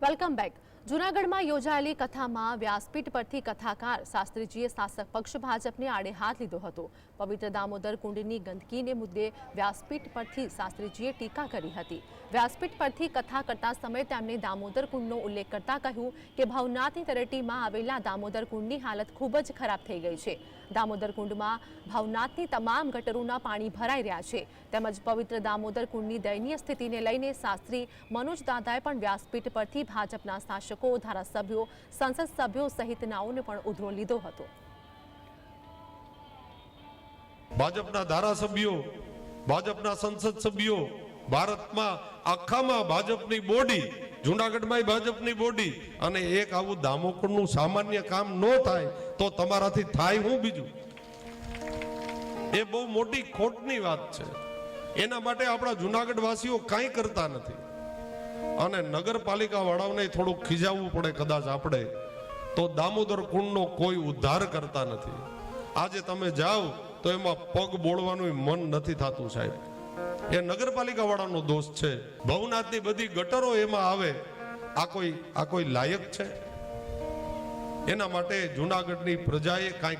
Welcome back. જૂનાગઢમાં યોજાયેલી કથામાં વ્યાસપીઠ પરથી કથાકાર શાસ્ત્રીજીએ શાસક પક્ષ ભાજપને આડે હાથ લીધો હતો. પવિત્ર દામોદર કુંડની ગંદકીને મુદ્દે વ્યાસપીઠ પરથી શાસ્ત્રીજીએ ટીકા કરી હતી. વ્યાસપીઠ પરથી કથા કરતા સમયે તેમણે દામોદર કુંડનો ઉલ્લેખ કરતા કહ્યું કે, ભવનાથની તળેટીમાં આવેલા દામોદર કુંડની હાલત ખૂબ જ ખરાબ થઈ ગઈ છે. દામોદર કુંડમાં ભવનાથની તમામ ગટરોના પાણી ભરાઈ રહ્યા છે. તેમજ પવિત્ર દામોદર કુંડની દયનીય સ્થિતિને લઈને શાસ્ત્રી મનોજ દાદાએ પણ વ્યાસપીઠ પરથી ભાજપના શાસકો ધારાસભ્યો, સંસદ સભ્યો સહિતનાઓને પણ ઉધરો લીધો હતો. ભાજપના ધારાસભ્યો, ભાજપના સંસદ સભ્યો, ભારતમાં આખામાં ભાજપની બોડી જુનાગઢમાં ભાજપની બોડી અને એક આવું દામોકરનું સામાન્ય કામ ન થાય તો તમારાથી થાય હું બીજું? એ બહુ મોટી ખોટની વાત છે. એના માટે આપણા જુનાગઢ વાસીઓ કાંઈ કરતા નથી. અને નગરપાલિકા વાળાઓને થોડુંક ખીજાવવું પડે કદાચ આપણે, તો દામોદર કુંડનો કોઈ ઉદ્ધાર કરતા નથી. આજે તમે જાઓ તો એમાં પગ બોળવાનું મન નથી થતું સાહેબ. એ નગરપાલિકા વાળાનો દોષ છે. ભવનાથની બધી ગટરો એમાં આવે. આ કોઈ આ કોઈ લાયક છે? એના માટે જુનાગઢની પ્રજાએ કાંઈક